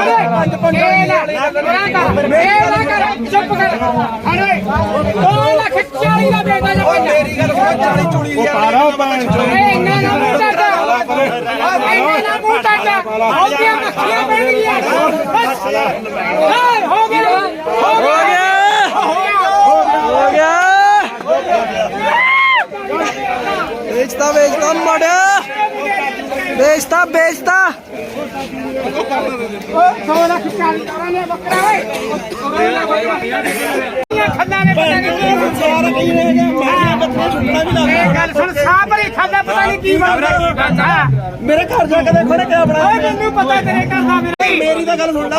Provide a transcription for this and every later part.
ਇਹ ਨਾ। ਇਹ ਨਾ ਕਰ ਚੁੱਪ ਕਰ। ਅਰੇ 2 ਲੱਖ 40 ਦਾ ਬੇਟਾ ਜਾ ਮੇਰੀ ਗੱਲ ਸੁਣ 40 ਚੂੜੀ ਦੀ ਪਾਰਾ ਭੈਣ ਚੋ ਇੰਨਾ ਨਾ ਮੂੰਹ ਟਾਟਾ ਇੰਨਾ ਨਾ ਮੂੰਹ ਟਾਟਾ ਹੋ ਗਿਆ ਮੱਖੀਆਂ ਬਣ ਗਈਆਂ ਹੋ ਗਿਆ। ਹੋ ਗਿਆ। ਹੋ ਗਿਆ। ਵੇਚਤਾ ਵੇਚਤਾ ਮੜਿਆ ਵੇਚਤਾ ਵੇਚਤਾ। 2 ਲੱਖ 40 ਦਾ ਨੇ ਬੱਕਰਾ ਓਏ ਖੱਲਾ ਨੇ ਪਤਾ ਨਹੀਂ ਕੀ ਸਾਰਾ ਕੀ ਰਹਿ ਗਿਆ ਮਾਰੀਆਂ ਬੱਕਰੀਆਂ ਛੁੱਟਣਾ ਵੀ ਲੱਗ ਇਹ ਗੱਲ ਸੁਣ ਸਾਹ ਭਰੀ ਖਾਦਾ ਪਤਾ ਨਹੀਂ ਕੀ ਬਣਦਾ ਮੇਰੇ ਘਰ ਜਾ ਕੇ ਦੇਖੋ ਨੇ ਕਿਆ ਓਏ ਮੈਨੂੰ ਪਤਾ ਤੇਰੇ ਘਰ ਦਾ ਮੇਰਾ ਮੇਰੀ ਤਾਂ ਗੱਲ ਸੁਣ ਲੈ।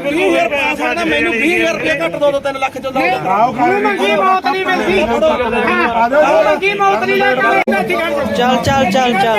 20000 ਰੁਪਏ ਸਕਦਾ, ਮੈਨੂੰ 20000 ਰੁਪਏ ਘੱਟ ਦੋ ਦੋ 3 ਲੱਖ ਚ ਦਾ ਉਹਨੂੰ ਮੰਗੀ ਮੌਤ ਨਹੀਂ ਮਿਲਦੀ ਹਾਂ ਮੰਗੀ ਮੌਤ ਨਹੀਂ ਲੈ ਕੇ ਚੱਲ ਚੱਲ ਚੱਲ ਚੱਲ।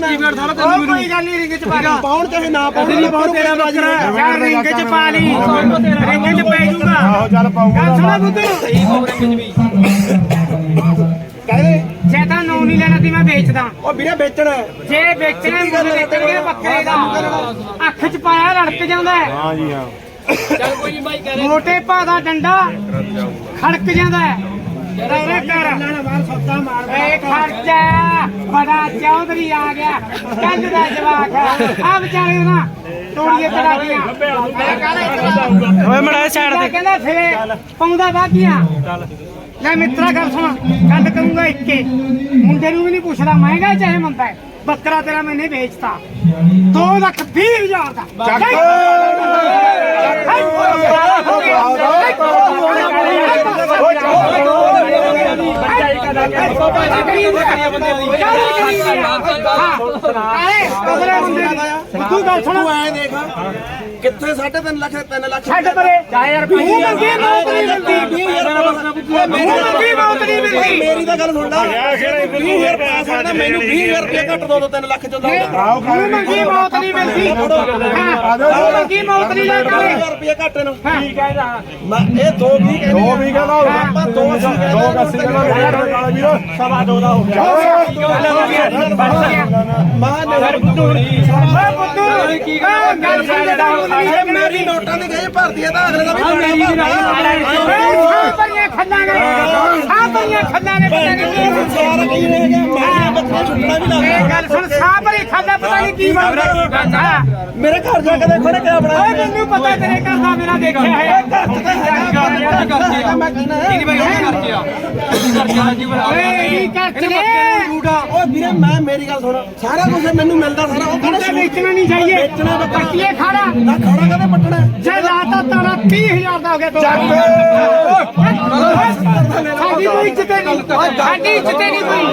ਕੋਈ ਗੱਲ ਨਹੀਂ ਰਿੰਗ ਚ ਪਾ ਲਈ ਪਾਉਣ ਚਾਹੇ ਨਾ ਪਾਉਣ ਪਾਉਣ ਤੇਰਾ ਬੱਕਰਾ। ਯਾਰ ਰਿੰਗ ਚ ਪਾ ਲਈ। ਰਿੰਗ ਚ ਪੈ ਜੂਗਾ। ਆਹੋ ਚੱਲ ਪਾਉਂਗਾ ਗੱਲ ਸੁਣਾ ਬੁੱਧੂ ਜੇ ਤਾਂ ਨੌ ਨਹੀਂ ਲੈਣਾ ਸੀ ਮੈਂ ਵੇਚਦਾ। ਉਹ ਵੀਰੇ ਵੇਚਣਾ। ਹੈ। ਜੇ ਵੇਚਣਾ ਮੁੱਲ ਵੇਚਣਗੇ ਬੱਕਰੇ ਦਾ। ਅੱਖ ਚ ਪਾਇਆ ਰੜਕ ਜਾਂਦਾ ਹੈ। ਹਾਂ ਜੀ ਹਾਂ। ਮੋਟੇ ਭਾ ਦਾ ਡੰਡਾ ਖੜਕ ਜਾਂਦਾ ਹੈ ਰੌਲੇ ਕਰ ਏ ਖਰਚਾ ਬੜਾ ਚੌਧਰੀ ਆ ਗਿਆ ਕੰਨ ਦਾ ਜਵਾਕ ਆ ਵਿਚਾਰੇ ਨਾ ਤੋੜੀਏ ਤੜਾਕੀਆਂ ਓਏ ਮੜਾ ਸਾਈਡ ਕਹਿੰਦਾ ਤੇ। ਕਹਿੰਦਾ ਫਿਰੇ ਪਾਉਂਦਾ ਬਾਗੀਆਂ। ਲੈ ਮਿੱਤਰਾ ਗੱਲ ਸੁਣ ਗੱਲ ਕਰੂੰਗਾ ਇੱਕੇ ਮੁੰਡੇ ਨੂੰ ਵੀ ਨਹੀਂ ਪੁੱਛਦਾ ਮਹਿੰਗਾ ਚਾਹੇ ਮੰਦਾ ਹੈ ਬੱਕਰਾ ਤੇਰਾ ਮੈਨੇ ਵੇਚਤਾ। 2 ਲੱਖ 20 ਹਜ਼ਾਰ ਦਾ। ਚੱਕ। ਤੂੰ ਗੱਲ ਸੁਣ ਤੂੰ ਐ ਦੇਖ। ਕਿੱਥੇ? 3.5 ਲੱਖ 3 ਲੱਖ ਛੱਡ ਪਰੇ। 1000 ਰੁਪਏ ਮੂੰਹ ਮੰਗੀ ਮੌਤ ਨਹੀਂ ਮਿਲਦੀ ਮੂੰਹ ਮੰਗੀ ਮੌਤ ਨਹੀਂ ਮਿਲਦੀ। ਮੇਰੀ ਤਾਂ ਗੱਲ ਸੁਣ ਲੈ। 20000 ਰੁਪਏ ਸਕਦਾ ਮੈਨੂੰ 20000 ਰੁਪਏ ਘੱਟ ਦੋ ਦੋ 3 ਲੱਖ ਚ ਦਾ ਮੂੰਹ ਮੰਗੀ ਮੌਤ ਨਹੀਂ ਮਿਲਦੀ। ਹਾਂ ਮੂੰਹ ਮੰਗੀ ਮੌਤ ਨਹੀਂ ਲੈ ਕੇ 20000 ਰੁਪਏ ਘੱਟ ਨੂੰ। ਕੀ ਕਹਿੰਦਾ ਮੈਂ ਇਹ ਦੋ ਵੀ ਕਹਿੰਦੇ। ਦੋ ਵੀ ਕਹਿੰਦਾ ਹੋਊਗਾ। ਆਪਾਂ ਦੋ ਅਸੀਂ ਕਹਿੰਦੇ ਦੋ ਕੱਸੀ ਕਹਿੰਦਾ ਵੀਰ ਸਵਾ ਦੋ ਦਾ ਹੋ ਗਿਆ। ਮਾਂ ਨੇ ਬੁੱਧੂ। ਓਏ ਪੁੱਤੂ ਕੀ ਗੱਲ ਸਮਝਦਾ ਇਹ ਮੇਰੀ ਨੋਟਾਂ ਦੀ ਗਏ ਭਰਦੀ ਹੈ ਤਾਂ ਅਗਲੇ ਦਾ ਵੀ ਸਾਹ ਭਰੀਆਂ ਖੱਲਾਂ ਨੇ ਖੱਲਾਂ ਨੇ ਸਾਰਾ ਕੀ ਰਹਿ ਗਿਆ? ਮਾਰੀਆਂ ਬੱਕਰੀਆਂ ਛੁੱਟਣਾ ਵੀ ਇਹ ਗੱਲ ਸੁਣ ਸਾਹ ਭਰੀ ਖਾਦਾ ਪਤਾ ਨਹੀਂ ਕੀ ਬਣਦਾ। ਮੇਰੇ ਘਰ ਜਾ ਕੇ ਦੇਖੋ ਨੇ ਕਿਆ ਓਏ ਬਣਾਇਆ ਮੈਨੂੰ ਪਤਾ ਤੇਰੇ ਘਰ ਦਾ ਮੇਰਾ ਦੇਖਿਆ ਹੈ ਮੈਂ ਕਹਿੰਦਾ ਓਏ ਇਹ ਕੱਟ ਨੇ ਓਏ ਵੀਰੇ ਮੈਂ ਮੇਰੀ ਗੱਲ ਸੁਣ। ਸਾਰਾ ਕੁਝ ਮੈਨੂੰ ਮਿਲਦਾ ਸਾਰਾ ਉਹ ਕਹਿੰਦਾ ਤੇ ਵੇਚਣਾ ਨਹੀਂ ਚਾਹੀਏ ਵੇਚਣਾ ਬੱਕਰਾ। ਪੱਟੀਏ ਖਾੜਾ। ਨਾ ਖੜਾ ਕਦੇ ਪੱਟਣਾ। ਜੇ ਲਾਤਾ ਤਾਰਾ 30000 ਦਾ ਹੋ ਗਿਆ। ਤੋ ਸਾਡੀ ਕੋਈ ਇੱਜ਼ਤ ਨਹੀਂ। ਸਾਡੀ ਇੱਜ਼ਤ ਨਹੀਂ ਕੋਈ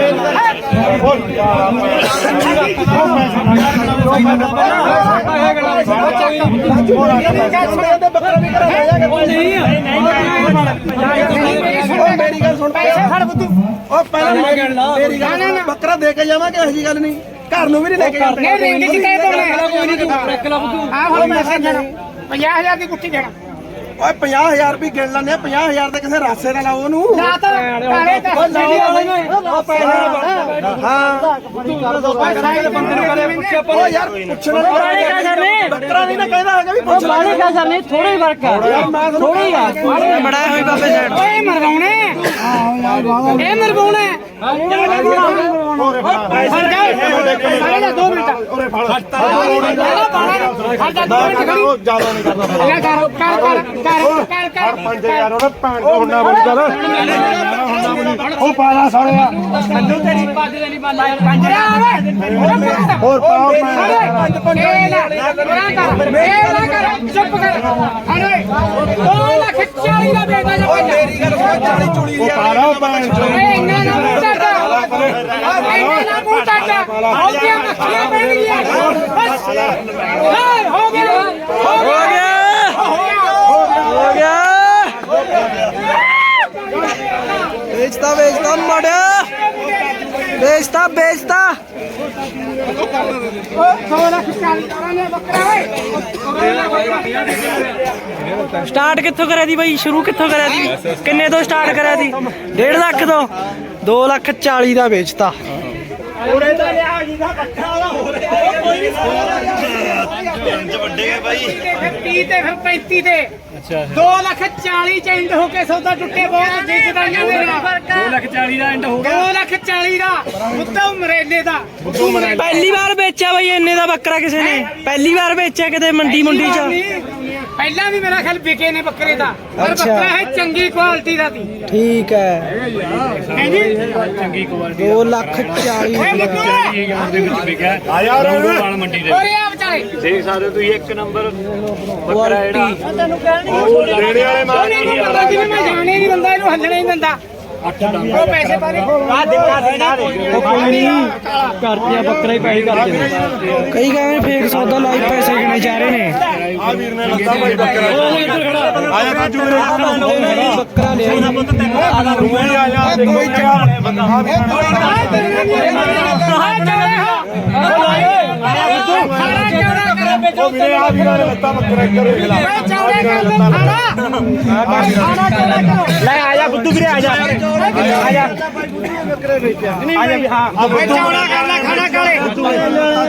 ਬੱਕਰਾ ਦੇ ਕੇ ਜਾਵਾਂਗੇ ਇਹੋ ਜੀ ਗੱਲ ਨਹੀਂ ਘਰ ਨੂੰ ਵੀ ਨਹੀਂ ਲੈ ਕੇ ਜਾਂਦੇ ਨਹੀਂ ਰਿੰਗ ਚ ਕਹਿ ਕੋਈ ਨਹੀਂ ਤੂੰ ਆ ਹੁਣ ਦੇਣਾ 50000 ਦੀ ਕੁੱਟੀ ਦੇਣਾ ਓਏ 50000 ਵੀ ਗਿਣ ਲੈਣੇ 50000 ਤੇ ਕਿਸੇ ਰਾਸੇ ਦਾ ਲਾਓ ਉਹਨੂੰ। ਨਾ ਤਾਂ ਕਾਲੇ ਦਾ ਓ ਓ ਯਾਰ ਪੁੱਛਣਾ ਨਹੀਂ ਬੱਕਰਾ ਨਹੀਂ ਨਾ ਕਹਿੰਦਾ ਹੈਗਾ ਵੀ ਪੁੱਛ ਲੈ। ਬਾਲੇ ਕਾ ਸਰਨੇ ਥੋੜਾ ਹੀ ਫ਼ਰਕ ਹੈ। ਥੋੜੀ ਆ। ਮੜਾਏ ਹੋਈ ਬਾਬੇ ਸਾਈਡ ਓਏ ਮਰਵਾਉਣੇ। ਇਹ ਮਰਵਾਉਣੇ। ਫੜ ਜਾ 2 ਮਿੰਟ ਉਰੇ ਫੜ ਫੜ ਜਾ 2 ਮਿੰਟ ਖੜੀ ਉਹ ਜ਼ਿਆਦਾ ਨਹੀਂ ਕਰਦਾ ਕਰ ਕਰ ਕਰ ਕਰ ਕਰ ਕਰ ਪੰਜ ਯਾਰ ਉਹਨੇ ਭੈਣ ਬਣੀ ਚੱਲ ਉਹ ਪਾਲਾ ਸਾਲਿਆ ਮੈਨੂੰ ਤੇਰੀ ਪੱਗ ਦੇ ਨਹੀਂ ਪੰਜਰਾ ਆਵੇ ਹੋਰ ਪਾਓ ਮੈਂ ਨਾ ਕਰ ਇਹ ਨਾ ਕਰ ਚੁੱਪ ਕਰ ਅਰੇ 2 ਲੱਖ 40 ਦਾ ਬੇਟਾ ਜਾ ਮੇਰੀ ਗੱਲ ਸੁਣ 40 ਚੂੜੀ ਉਹ ਪਾਲਾ ਭੈਣ ਚੋ ਓਏ ਇੰਨਾ ਨਾ ਮੂੰਹ ਟਾਟਾ ਇੰਨਾ ਨਾ ਮੂੰਹ ਟਾਟਾ ਹੋ ਗਿਆ ਮੱਖੀਆਂ ਬਣ ਬਸ। ਹੋ ਗਿਆ। ਹੋ ਗਿਆ। ਹੋ ਗਿਆ। ਹੋ ਗਿਆ। ਹੋ ਗਿਆ। ਵੇਚਤਾ ਵੇਚਤਾ ਮੜਿਆ ਵੇਚਤਾ ਵੇਚਤਾ। ਉਹ 2 ਲੱਖ 40 ਕਰਾਂ ਨੇ ਬੱਕਰਾ ਓਏ। ਸਟਾਰਟ ਕਿੱਥੋਂ ਕਰਿਆ ਦੀ ਬਾਈ? ਸ਼ੁਰੂ ਕਿੱਥੋਂ ਕਰਿਆ ਦੀ? ਕਿੰਨੇ ਤੋਂ ਸਟਾਰਟ ਕਰਿਆ ਦੀ? 1.5 ਲੱਖ ਤੋਂ? 2 ਲੱਖ 40 ਦਾ ਵੇਚਤਾ। ਉਰੇ ਤਾਂ ਲਿਆ ਜੀ ਦਾ ਇਕੱਠਾ ਵਾਲਾ ਹੋ ਰਿਹਾ ਕੋਈ ਨਹੀਂ ਤੇ ਫਿਰ 30 ਤੇ ਫਿਰ 35 ਤੇ। ਅੱਛਾ 2 ਲੱਖ 40 ਚ ਐਂਡ ਹੋ ਕੇ ਸੌਦਾ ਟੁੱਟੇ ਬਹੁਤ ਜਿੱਦਾਈਆਂ ਦੇ ਨਾਲ। 2 ਲੱਖ 40 ਦਾ ਐਂਡ ਹੋ ਗਿਆ। 2 ਲੱਖ 40 ਦਾ ਮਰੇਲੇ ਪਹਿਲੀ ਵਾਰ ਵੇਚਿਆ ਬਾਈ ਇੰਨੇ ਦਾ ਬੱਕਰਾ ਕਿਸੇ ਨੇ। ਪਹਿਲੀ ਵਾਰ ਵੇਚਿਆ ਕਿਤੇ ਮੰਡੀ ਮੁੰਡੀ ਚ। ਪਹਿਲਾਂ ਵੀ ਮੇਰਾ ਖਿਆਲ ਵਿਕੇ ਨੇ ਬੱਕਰੇ ਦਾ ਪਰ ਅੱਛਾ। ਬੱਕਰਾ ਹੈ ਚੰਗੀ ਕੁਆਲਿਟੀ ਦਾ ਸੀ। ਠੀਕ ਹੈ। ਹੈ ਜੀ? 2 ਲੱਖ 40 ਓਏ ਮੁੱਦੂ ਆ ਜਾ ਰੇ ਓਰੇ ਆ ਵਿਚਾਰੇ। ਕੁਆਲਿਟੀ ਰੇੜੇ ਵਾਲੇ ਮਾਰ ਉਹਨੇ ਨੂੰ ਪਤਾ ਜਿਵੇਂ ਮੈਂ ਜਾਣੇ ਨਹੀਂ ਦਿੰਦਾ ਇਹਨੂੰ ਹੱਲਣੇ ਨਹੀਂ ਦਿੰਦਾ। ਉਹ ਪੈਸੇ ਪਾ ਦੇ ਆ ਦੇ ਆ ਦੇ ਉਹ ਕੋਈ ਨਹੀਂ ਕਰਤਿਆ ਬੱਕਰਾ ਹੀ ਪੈਸੇ ਕਰਦੇ ਕਈ ਕਹਿੰਦੇ ਫੇਕ ਸੌਦਾ ਲਾਈ ਪੈਸੇ ਗਿਣੇ ਜਾ ਰਹੇ ਨੇ? ਆ ਵੀਰ ਨੇ ਲੱਗਾ ਭਾਈ ਬੱਕਰਾ। ਆ ਜਾ ਰਾਜੂ ਵੀਰੇ ਬੱਕਰਾ ਲਿਆ ਹੀ ਨਹੀਂ। ਤੂੰ ਵੀ ਆ ਜਾ ਇੱਥੇ ਆ ਬੰਦਾ ਆ ਵੀ ਉਹ ਵੀਰੇ ਆ। ਵੀਰਾਂ ਨੇ ਲੱਤਾ ਬੱਕਰਾ ਇੱਧਰ ਦੇਖ ਲਾ। ਲੈ ਆ ਜਾ ਬੁੱਧੂ ਵੀਰੇ ਆ ਜਾ। ਆ ਜਾ ਆ ਜਾ ਹਾਂ ਚੌੜਾ ਕਰ ਲੈ ਖਾਣਾ ਕਾਲੇ।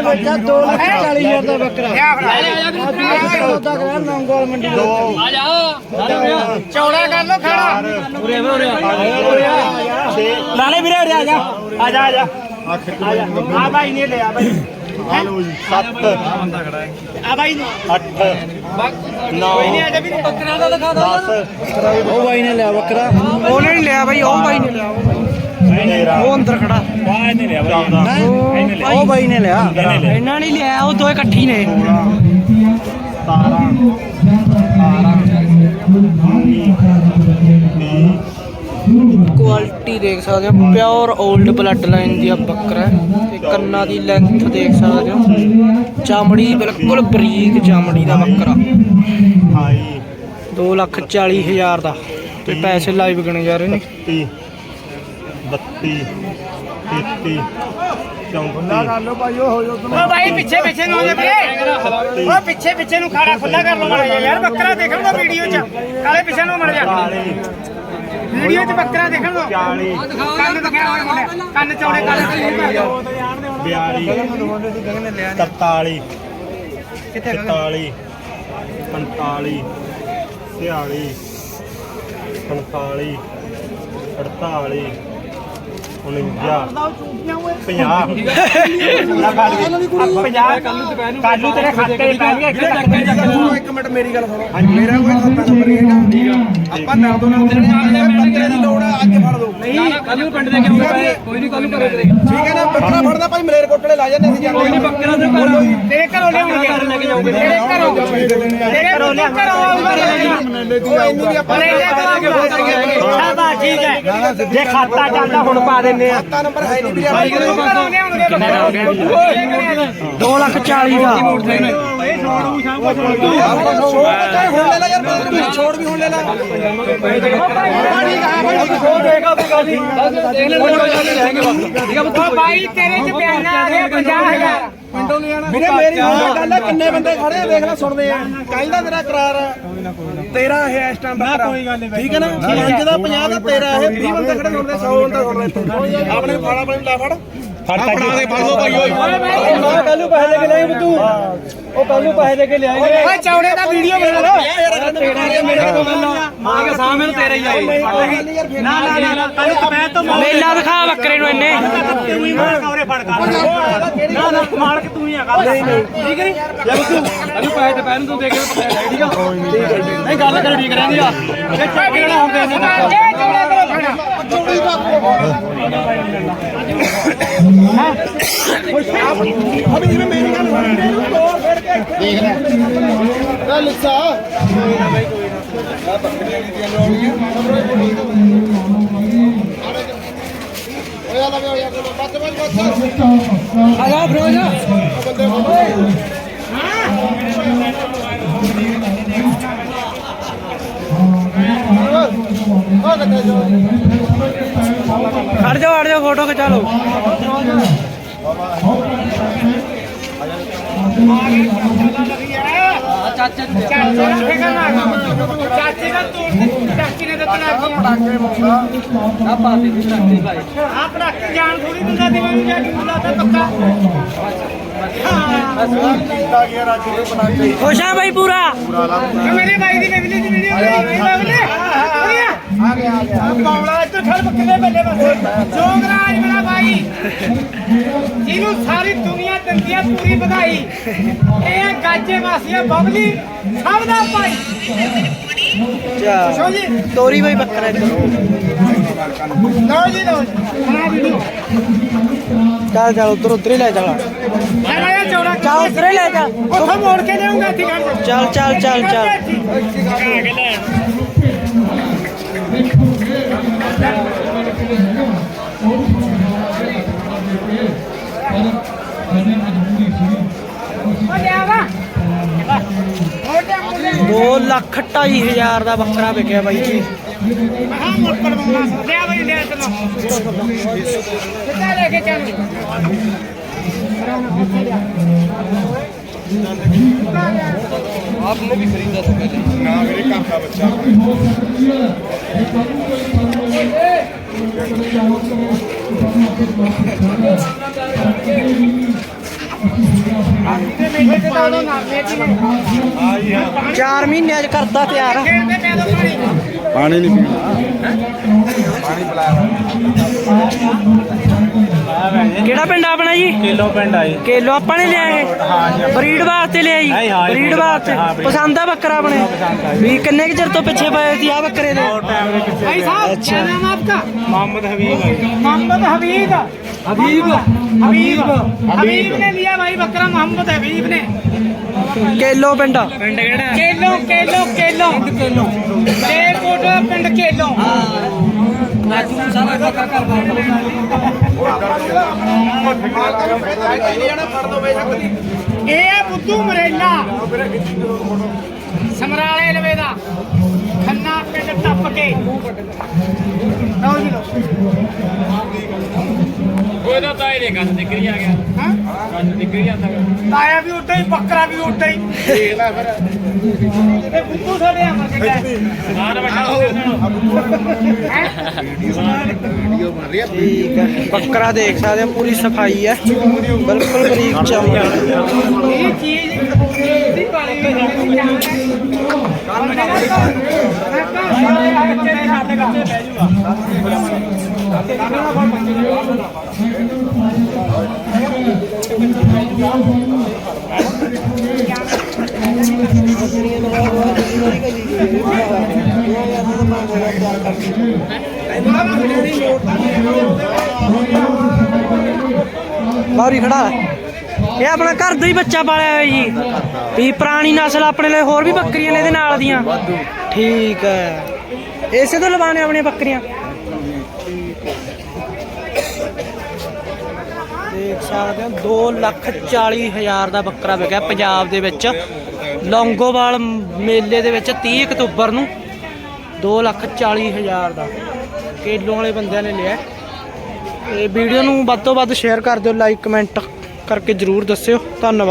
ਬੱਚਾ 2 ਲੱਖ 40 ਹਜ਼ਾਰ ਦਾ ਬੱਕਰਾ। ਚੌੜਾ ਕਰ ਲੋ ਖਾਣਾ। ਲਾਲੇ ਵੀਰੇ ਉਰੇ ਆ ਜਾ। ਆ ਜਾ ਆ ਜਾ। ਆ ਬਾਈ ਨੇ ਲਿਆ ਬਾਈ। ਆ ਲੋ ਜੀ 7 ਆ ਬਾਈ ਨੇ 8 9 ਬੱਕਰਾ ਦਾ ਦਿਖਾ ਦੋ 10 ਉਹ ਬਾਈ ਨੇ ਲਿਆ ਬੱਕਰਾ ਉਹਨੇ ਨਹੀਂ ਲਿਆ ਬਾਈ ਉਹ ਬਾਈ ਨੇ ਲਿਆ ਉਹ ਬਾਈ। 13 ਉਹ ਅੰਦਰ ਖੜਾ। 14 ਉਹ ਬਾਈ ਨੇ ਲਿਆ। ਇਹਨਾਂ ਨੇ ਲਿਆ ਉਹ ਦੋਏ ਇਕੱਠੀ ਨੇ। 17 ਕੁਆਲਿਟੀ ਦੇਖ ਸਕਦੇ ਹੋ ਪਿਓਰ 올ਡ ਬਲੱਡ ਲਾਈਨ ਦੀ ਆ ਬੱਕਰਾ ਤੇ ਕੰਨਾਂ ਦੀ ਲੈਂਥ ਦੇਖ ਸਕਦੇ ਹੋ। ਚਮੜੀ ਬਿਲਕੁਲ ਬਰੀਕ ਚਮੜੀ ਦਾ ਬੱਕਰਾ। 28 2 ਲੱਖ 40 ਹਜ਼ਾਰ ਦਾ। ਤੇ ਪੈਸੇ ਲਾਈਵ ਗਣੇ ਜਾ ਰਹੇ ਨੇ। 31 32 33 34 ਲੋ ਭਾਈ ਉਹ ਹੋ ਜਾ ਓ ਭਾਈ ਪਿੱਛੇ ਪਿੱਛੇ ਨੂੰ ਹੋ ਜਾ ਵੀਰੇ ਓ ਪਿੱਛੇ ਪਿੱਛੇ ਨੂੰ ਖਾਣਾ ਖੁੱਲਾ ਕਰ ਲੋ ਮਾੜਾ ਯਾਰ ਬੱਕਰਾ ਦੇਖਣ ਦਾ ਵੀਡੀਓ 'ਚ। ਕਾਲੇ ਪਿੱਛੇ ਨੂੰ ਮੜ ਜਾ। ਵੀਡੀਓ 'ਚ ਬੱਕਰਾ ਦੇਖਣ ਦੋ। 40 ਕੰਨ ਦਿਖਾਇਆ ਹੋਇਆ ਮੁੰਡੇ। ਕੰਨ ਚੌੜੇ ਕਰ ਦਿਓ 42 43 44 45 46 45 48 50 ਕਾਲੂ ਤੇਰੇ ਖਾਤੇ ਪੈਣਗੇ ਇੱਕ ਤੱਕ ਇੱਕ ਮਿੰਟ। ਮੇਰੀ ਗੱਲ ਸੁਣੋ। ਮੇਰਾ ਕੋਈ ਖਾਤਾ ਨੰਬਰ ਨਹੀਂ ਹੈਗਾ। ਆਪਾਂ ਨਾਲ ਦੋ ਨਾਲ ਦੇਣੇ ਆ ਬੱਕਰੇ ਦੀ ਲੋੜ ਆ ਅੱਜ ਫੜ ਦੋ। ਨਹੀਂ ਕੱਲੂ ਪਿੰਡ ਦੇ ਕਿਉਂ ਕੋਈ ਨਹੀਂ ਕੱਲੂ ਕਰੇ ਠੀਕ ਹੈ ਨਾ ਬੱਕਰਾ ਫੜਦਾ ਭਾਈ ਮਲੇਰ ਕੋਟਲੇ ਲਾ ਜਾਂਦੇ ਅਸੀਂ ਜਾਂਦੇ ਨਹੀਂ ਬੱਕਰਾ ਦੇ ਤੇਰੇ ਘਰੋਂ ਲਿਆਉਣਗੇ। ਲੈ ਕੇ ਜਾਓਗੇ। ਤੇਰੇ ਘਰੋਂ ਤੇਰੇ ਘਰੋਂ ਲਿਆ ਘਰੋਂ ਆਉਂਗਾ ਇੰਨੀ ਵੀ ਆਪਾਂ ਲੈ ਜਾ ਬਾ ਠੀਕ ਹੈ। ਜੇ ਖਾਤਾ ਚੱਲਦਾ ਹੁਣ ਪਾ ਦਿੰਨੇ ਆ? ਖਾਤਾ ਨੰਬਰ ਹੈ ਨਹੀਂ ਵੀ ਆਪਾਂ ਘਰੋਂ ਲਿਆਉਣਗੇ ਕਿੰਨੇ 2 ਲੱਖ 40 ਦਾ। ਚਾਹੇ ਹੁਣ ਲੈ ਲੈ ਯਾਰ ਤੂੰ ਛੋੜ ਵੀ ਹੁਣ ਲੈ ਲੈ। ਓ ਭਾਈ ਤੇਰੇ 'ਚ ਬਿਆਨਾ ਆ ਗਿਆ 50000 ਵੀਰੇ ਮੇਰੀ ਹੁਣ ਗੱਲ ਹੈ ਕਿੰਨੇ ਬੰਦੇ ਖੜੇ ਆ? ਦੇਖ ਲੈ ਸੁਣਦੇ ਆ। ਕੱਲ ਦਾ ਤੇਰਾ ਕਰਾਰ ਆ। ਤੇਰਾ ਇਹ ਇਸ ਟਾਈਮ ਬੱਕਰਾ। ਕੋਈ ਗੱਲ ਨਹੀਂ ਠੀਕ ਹੈ ਨਾ? 5 ਦਾ 50 ਦਾ ਤੇਰਾ ਇਹ 20 ਬੰਦੇ ਖੜੇ ਸੁਣਦੇ 100 ਬੰਦਾ ਸੁਣਦਾ ਆਪਣੇ ਫਾੜਾ ਆਪਣੇ ਲੈ ਫੜ। ਫੜ ਦੇ ਫੜ ਲੋ ਭਾਈ ਓਏ। ਕੱਲੂ ਪੈਸੇ ਦੇ ਕੇ ਲਿਆਏ ਬੁੱਧੂ ਉਹ ਕੱਲੂ ਪੈਸੇ ਦੇ ਕੇ ਲਿਆਏ ਓਏ ਚੌੜੇ ਦਾ ਵੀਡੀਓ ਬਣਾ ਲਓ ਮਾਂ ਕੇ ਸਾਹਮਣੇ ਤੇਰੇ ਹੀ ਆਈ ਨਾ ਨਾ ਨਾ ਕੱਲੂ ਮੈਂ ਤਾਂ ਮੇਲਾ ਦਿਖਾ ਬੱਕਰੇ ਨੂੰ ਇੰਨੇ। ਤੂੰ ਹੀ ਮਾਰ ਕਵਰੇ ਫੜ ਕਰ। ਨਾ ਨਾ ਮਾਲਕ ਤੂੰ ਹੀ ਆ ਗੱਲ ਠੀਕ ਨਹੀਂ ਲੈ ਬੁੱਧੂ ਕੱਲੂ ਪੈਸੇ ਤੇ ਪੈਨ ਤੂੰ ਦੇ ਕੇ ਠੀਕ ਆ ਨਹੀਂ ਗੱਲ ਕਰ ਠੀਕ ਰਹਿੰਦੀ ਆ। ਇਹ ਚੱਕ ਲੈਣਾ ਹੁੰਦੇ ਨੇ ਇਹ ਚੌੜਾ ਕਰੋ ਖਾਣਾ ਅਭੀ ਜਿਵੇਂ ਮੇਰੀ ਗੱਲ ਸੁਣਦੇ ਨੂੰ ਤੋੜ ਫੇਰ ਕੇ ਦੇਖ ਲੈ ਲੈ ਲਿੱਸਾ ਕੋਈ ਨਾ ਬਾਈ ਕੋਈ ਨਾ ਆ ਬੱਕਰੀਆਂ ਦੀ ਦੀਆਂ ਲੋੜੀਆਂ ਓਏ ਆ ਲੈ ਓਏ ਬੱਤ ਬੱਤ ਬੱਤ ਆ ਜਾ ਫਰੋਜ। ਬੰਦੇ ਓਏ ਆ ਕਿੱਥੇ ਜੋ ਲਿਓ ਫੋਟੋ ਖਿਚਾ ਲਓ। ਚਾਚੇ ਦਾ ਫਿਕਰ ਨਾ ਕਰ। ਚਾਚੇ ਦਾ ਤੋੜ ਦੇ ਚਾਚੀ ਨੇ ਦਿੱਤਾ ਕੀ ਆ ਪਾਤੇ ਵੀ ਚਾਚੇ ਭਾਈ ਆ ਪੜਾਕੇ ਜਾਣ ਥੋੜੀ ਦਿੰਦਾ ਦੀ ਮੈਨੂੰ ਜਾ ਕੇ ਤਾਂ ਪੱਕਾ ਖੁਸ਼ ਆ ਬਾਈ। ਪੂਰਾ ਮੇਰੇ ਭਾਈ ਦੀ ਬਿਜਲੀ ਦੀ ਵੀਡੀਓ ਬਣੀ ਬਾਬਲੇ ਆ ਗਿਆ ਆ ਗਿਆ ਬਾਵਲਾ ਇੱਧਰ ਖੜ ਬੱਕੇ ਦੇ ਬੱਲੇ ਬਸ ਜੋਗਰਾਜ ਮੇਰਾ ਭਾਈ ਜਿਹਨੂੰ ਸਾਰੀ ਦੁਨੀਆ ਦਿੰਦੀ ਆ ਪੂਰੀ ਵਧਾਈ ਇਹ ਹੈ ਗਾਜੇ ਵਾਸੀਆ ਬਬਲੀ ਸਭ ਦਾ ਭਾਈ ਚਾ ਜੀ ਤੋਰੀ ਬਾਈ ਬੱਕਰਾ ਇੱਧਰ ਲਓ ਜੀ ਲਓ ਜੀ ਬਣਾ ਵੀਡੀਓ ਚੱਲ ਚੱਲ ਉਧਰ ਉਧਰ ਹੀ ਲੈ ਚੱਲ ਲੈ ਲੈ ਚੌੜਾ ਚੱਲ ਉਧਰ ਹੀ 2 ਲੱਖ 2.5 ਹਜ਼ਾਰ ਦਾ ਬੱਕਰਾ ਵਿਕਿਆ ਬਾਈ ਜੀ ਮਹਾ ਮੋੜ ਕਰਵਾਉਣਾ ਲਿਆ ਬਈ ਲਿਆ ਚਲੋ ਕਿੱਥੇ ਲੈ ਕੇ ਚੱਲ ਚਾਰ ਮਹੀਨਿਆਂ ਚ ਕਰਦਾ ਤਿਆਰ। ਪਾਣੀ ਨਹੀਂ ਪੀਣਾ। ਪਾਣੀ ਪਿਲਾਇਆ ਕਿਹੜਾ ਪਿੰਡ ਆਪਣਾ ਜੀ? ਕੇਲੋ ਪਿੰਡ ਆਈ ਕੇਲੋ ਆਪਾਂ ਨੇ ਲਿਆਏ। ਇਹ ਬਰੀਡ ਵਾਸਤੇ ਲਿਆ ਜੀ ਬਰੀਡ ਵਾਸਤੇ। ਪਸੰਦ ਆ ਬੱਕਰਾ ਆਪਣੇ? ਵੀ ਕਿੰਨੇ ਕਿ ਚਿਰ ਤੋਂ ਪਿੱਛੇ ਪਏ ਸੀ ਆ ਬੱਕਰੇ ਦੇ? ਮੁਹੰਮਦ ਹਬੀਬ ਮੁਹੰਮਦ ਹਬੀਬ हबीब हबीब हबीब हबीब ने लिया भाई बकरा मोहम्मद हबीब ने ਕੇਲੋ ਪਿੰਡ ਪਿੰਡ ਕਿਹੜਾ केलो केलो केलो केलो कोट पिंड केलो ਇਹ ਹੈ ਬੁੱਧੂ ਮਰੇਲਾ ਸਮਰਾਲੇ ਲਵੇ ਦਾ ਖੰਨਾ ਪਿੰਡ ਟੱਪ ਕੇ ਲਓ ਜੀ ਲਓ ਉਹਦਾ ਤਾਂ ਇਹਦੇ ਕੰਨ ਆ ਗਿਆ। ਹਾਂ? ਕੰਨ ਤਾਇਆ ਵੀ ਉੱਡਾ ਹੀ ਬੱਕਰਾ ਵੀ ਉੱਡਾ ਹੀ। ਦੇਖ ਲੈ ਫਿਰ। ਇਹ ਬੁੱਧੂ ਸਾਡੇ ਅਮਰ ਕੇ ਗਿਆ। ਆਹ। ਬੈਠਾ ਠੀਕ ਹੈ। ਬੱਕਰਾ ਦੇਖ ਸਕਦੇ ਹੋ ਪੂਰੀ ਸਫ਼ਾਈ ਹੈ। ਬਿਲਕੁਲ ਬਰੀਕ ਚਮੜੀ ਇਹ ਚੀਜ਼ ਦੀ ਪਾਲੀ ਹੋਈ ਹੈ ਬਾਹਰੀ ਖੜਾ। ਇਹ ਆਪਣਾ ਘਰ ਦਾ ਹੀ ਬੱਚਾ ਪਾਲਿਆ ਹੋਇਆ ਜੀ। ਵੀ ਪੁਰਾਣੀ ਨਸਲ ਆਪਣੇ ਲਈ ਹੋਰ ਵੀ ਬੱਕਰੀਆਂ ਨੇ ਇਹਦੇ ਨਾਲ ਦੀਆਂ। ਠੀਕ ਹੈ। ਇਸੇ ਤੋਂ ਲਵਾਣੇ ਆਪਣੀਆਂ ਬੱਕਰੀਆਂ। ਦੇਖ ਸਕਦੇ ਹੋ 2 ਲੱਖ 40 ਹਜ਼ਾਰ ਦਾ ਬੱਕਰਾ ਵਿਕਿਆ ਪੰਜਾਬ ਦੇ ਵਿੱਚ। ਲੌਂਗੋਵਾਲ ਮੇਲੇ ਦੇ ਵਿੱਚ 30 ਅਕਤੂਬਰ ਨੂੰ 2 ਲੱਖ 40 ਹਜ਼ਾਰ ਦਾ ਕੇਲੋਂ ਵਾਲੇ ਬੰਦਿਆਂ ਨੇ ਲਿਆ। ਇਹ ਵੀਡੀਓ ਨੂੰ ਵੱਧ ਤੋਂ ਵੱਧ ਸ਼ੇਅਰ ਕਰ ਦਿਓ ਲਾਈਕ ਕਮੈਂਟ ਕਰਕੇ ਜਰੂਰ ਦੱਸਿਓ। ਧੰਨਵਾਦ।